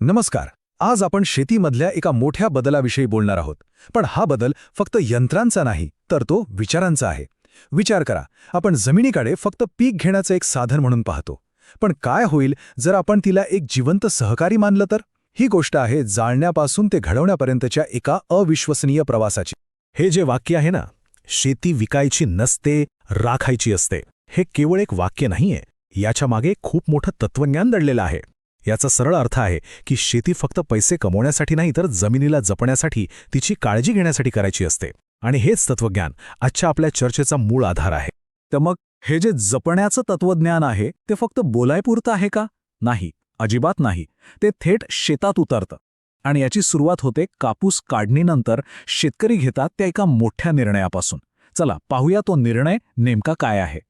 नमस्कार. आज आपण शेतीमधल्या एका मोठ्या बदलाविषयी बोलणार आहोत. पण हा बदल फक्त यंत्रांचा नाही तर तो विचारांचा आहे. विचार करा आपण जमिनीकडे फक्त पीक घेण्याचं एक साधन म्हणून पाहतो. पण काय होईल जर आपण तिला एक जिवंत सहकारी मानलं तर? ही गोष्ट आहे जाळण्यापासून ते घडवण्यापर्यंतच्या एका अविश्वसनीय प्रवासाची. हे जे वाक्य आहे ना शेती विकायची नसते राखायची असते. हे केवळ एक वाक्य नाहीये याच्या मागे खूप मोठं तत्वज्ञान दडलेलं आहे. याचा सरळ अर्थ आहे की शेती फक्त पैसे कमवण्यासाठी नाही तर जमिनीला जपण्यासाठी तिची काळजी घेण्यासाठी करायची असते. आणि हेच तत्वज्ञान आजच्या आपल्या चर्चेचा मूळ आधार आहे. तर मग हे जे जपण्याचं तत्वज्ञान आहे ते फक्त बोलायपुरतं आहे का? नाही अजिबात नाही. ते थेट शेतात उतरतं. आणि याची सुरुवात होते कापूस काढणीनंतर शेतकरी घेतात त्या एका मोठ्या निर्णयापासून. चला पाहूया तो निर्णय नेमका काय आहे.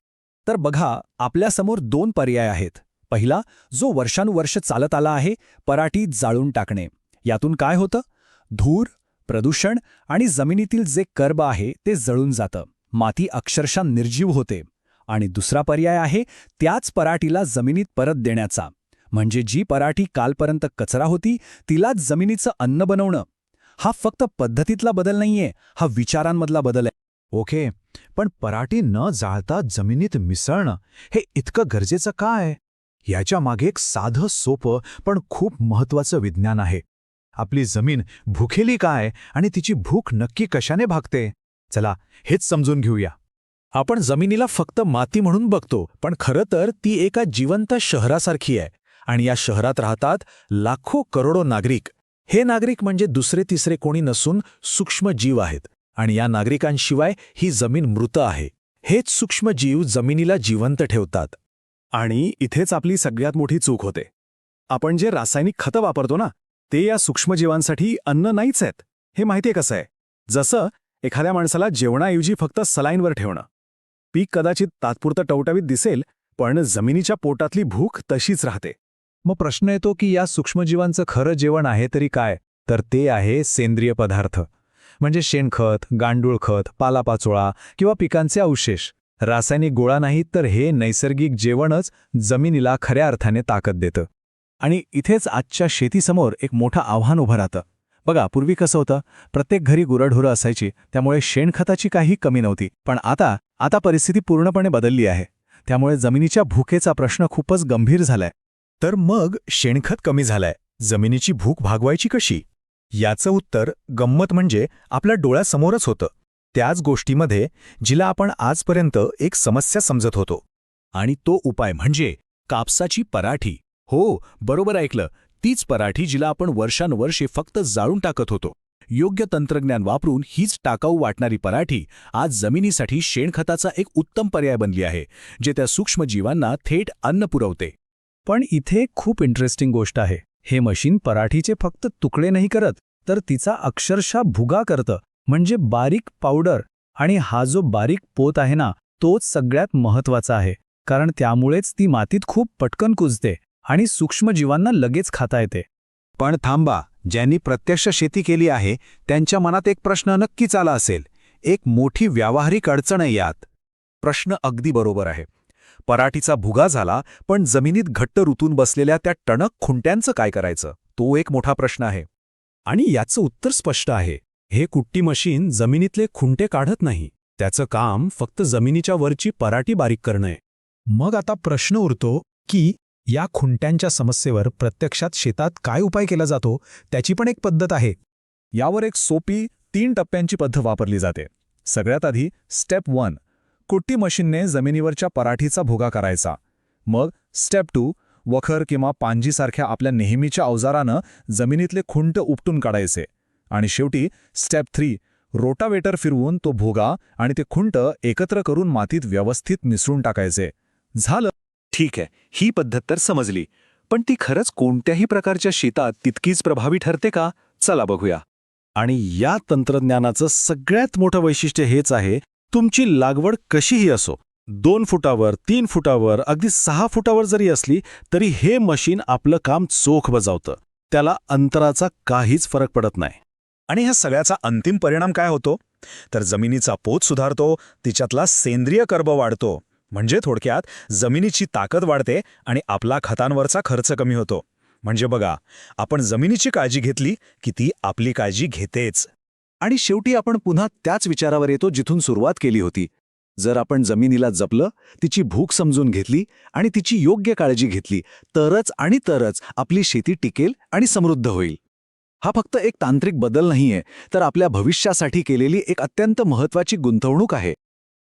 तर बघा आपल्यासमोर दोन पर्याय आहेत. पहिला जो वर्षानुवर्ष चालत आला आहे पराठी जाळून टाकणे. यातून काय होतं? धूर प्रदूषण आणि जमिनीतील जे कर्ब आहे ते जळून जातं. माती अक्षरशः निर्जीव होते. आणि दुसरा पर्याय आहे त्याच पराठीला जमिनीत परत देण्याचा. म्हणजे जी पराठी कालपर्यंत कचरा होती तिलाच जमिनीचं अन्न बनवणं. हा फक्त पद्धतीतला बदल नाहीये हा विचारांमधला बदल आहे. ओके पण पराठी न जाळता जमिनीत मिसळणं हे इतकं गरजेचं काय? याच्या मागे एक साधं सोपं पण खूप महत्वाचं विज्ञान आहे. आपली जमीन भुखेली काय आणि तिची भूक नक्की कशाने भागते? चला हेच समजून घेऊया. आपण जमिनीला फक्त माती म्हणून बघतो पण खरं तर ती एका जिवंत शहरासारखी आहे आणि या शहरात राहतात लाखो करोडो नागरिक. हे नागरिक म्हणजे दुसरे तिसरे कोणी नसून सूक्ष्मजीव आहेत आणि या नागरिकांशिवाय ही जमीन मृत आहे. हेच सूक्ष्मजीव जमिनीला जिवंत ठेवतात. आणि इथेच आपली सगळ्यात मोठी चूक होते. आपण जे रासायनिक खतं वापरतो ना ते या सूक्ष्मजीवांसाठी अन्न नाहीच आहेत. हे माहितीये कसं आहे? जसं एखाद्या माणसाला जेवणाऐवजी फक्त सलाईनवर ठेवणं. पीक कदाचित तात्पुरतं टवटवीत दिसेल पण जमिनीच्या पोटातली भूक तशीच राहते. मग प्रश्न येतो की या सूक्ष्मजीवांचं खरं जेवण आहे तरी काय? तर ते आहे सेंद्रिय पदार्थ. म्हणजे शेणखत गांडूळ खत पालापाचोळा किंवा पिकांचे अवशेष. रासायनिक गोळा नाहीत तर हे नैसर्गिक जेवणच जमिनीला खऱ्या अर्थाने ताकद देतं. आणि इथेच आजच्या शेतीसमोर एक मोठं आव्हान उभं राहतं. बघा पूर्वी कसं होतं? प्रत्येक घरी गुरढोरं असायची त्यामुळे शेणखताची काही कमी नव्हती. पण आता आता परिस्थिती पूर्णपणे बदलली आहे. त्यामुळे जमिनीच्या भूकेचा प्रश्न खूपच गंभीर झालाय. तर मग शेणखत कमी झालंय. जमिनीची भूक भागवायची कशी? याचं उत्तर गंमत म्हणजे आपल्या डोळ्यासमोरच होतं. त्याच गोष्टीमध्ये जिला आपण आजपर्यंत एक समस्या समजत होतो. आणि तो उपाय म्हणजे कापसाची पराठी. हो बरोबर ऐकलं. तीच पराठी जिला आपण वर्षानुवर्षे फक्त जाळून टाकत होतो. योग्य तंत्रज्ञान वापरून हीच टाकाऊ वाटणारी पराठी आज जमिनीसाठी शेणखताचा एक उत्तम पर्याय बनली आहे जे त्या सूक्ष्मजीवांना थेट अन्न पुरवते. पण इथे खूप इंटरेस्टिंग गोष्ट आहे. हे मशीन पराठीचे फक्त तुकडे नाही करत तर तिचा अक्षरशः भुगा करतं. म्हणजे बारीक पावडर आणि हा जो बारीक पोत आहे ना तोच सगळ्यात महत्त्वाचा आहे. कारण त्यामुळेच ती मातीत खूप पटकन कुजते आणि सूक्ष्मजीवांना लगेच खाता येते. पण थांबा ज्यांनी प्रत्यक्ष शेती केली आहे त्यांच्या मनात एक प्रश्न नक्कीच आला असेल. एक मोठी व्यावहारिक अडचण आहे यात. प्रश्न अगदी बरोबर आहे. पराठीचा भुगा झाला पण जमिनीत घट्ट ऋतून बसलेल्या त्या टणक खुंट्यांचं काय करायचं? तो एक मोठा प्रश्न आहे. आणि याचं उत्तर स्पष्ट आहे. हे कुट्टी मशीन जमिनीतले खुंटे काढत नाही. त्याचं काम फक्त जमिनीच्या वरची पराठी बारीक करणं आहे. मग आता प्रश्न उरतो की या खुंट्यांच्या समस्येवर प्रत्यक्षात शेतात काय उपाय केला जातो? त्याची पण एक पद्धत आहे. यावर एक सोपी तीन टप्प्यांची पद्धत वापरली जाते. सगळ्यात आधी स्टेप वन कुट्टी मशीनने जमिनीवरच्या पराठीचा भोगा करायचा. मग स्टेप टू वखर किंवा पांजीसारख्या आपल्या नेहमीच्या अवजारानं जमिनीतले खुंट उपटून काढायचे. आणि शेवटी स्टेप थ्री रोटावेटर फिरवून तो भोगा आणि ते खुंट एकत्र करून मातीत व्यवस्थित मिसळून टाकायचे. झालं. ठीक आहे. ही पद्धत तर समजली. पण ती खरंच कोणत्याही प्रकारच्या शेतात तितकीच प्रभावी ठरते का? चला बघूया. आणि या तंत्रज्ञानाचं सगळ्यात मोठं वैशिष्ट्य हेच आहे तुमची लागवड कशीही असो दोन फुटावर तीन फुटावर अगदी सहा फुटावर जरी असली तरी हे मशीन आपलं काम चोख बजावतं. त्याला अंतराचा काहीच फरक पडत नाही. आणि ह्या सगळ्याचा अंतिम परिणाम काय होतो? तर जमिनीचा पोत सुधारतो तिच्यातला सेंद्रिय कर्ब वाढतो. म्हणजे थोडक्यात जमिनीची ताकद वाढते आणि आपला खतांवरचा खर्च कमी होतो. म्हणजे बघा आपण जमिनीची काळजी घेतली की ती आपली काळजी घेतेच. आणि शेवटी आपण पुन्हा त्याच विचारावर येतो जिथून सुरुवात केली होती. जर आपण जमिनीला जपलं तिची भूक समजून घेतली आणि तिची योग्य काळजी घेतली तरच आणि तरच आपली शेती टिकेल आणि समृद्ध होईल. हा फक्त एक तांत्रिक बदल नाहीये तर आपल्या भविष्यासाठी केलेली एक अत्यंत महत्वाची गुंतवणूक आहे.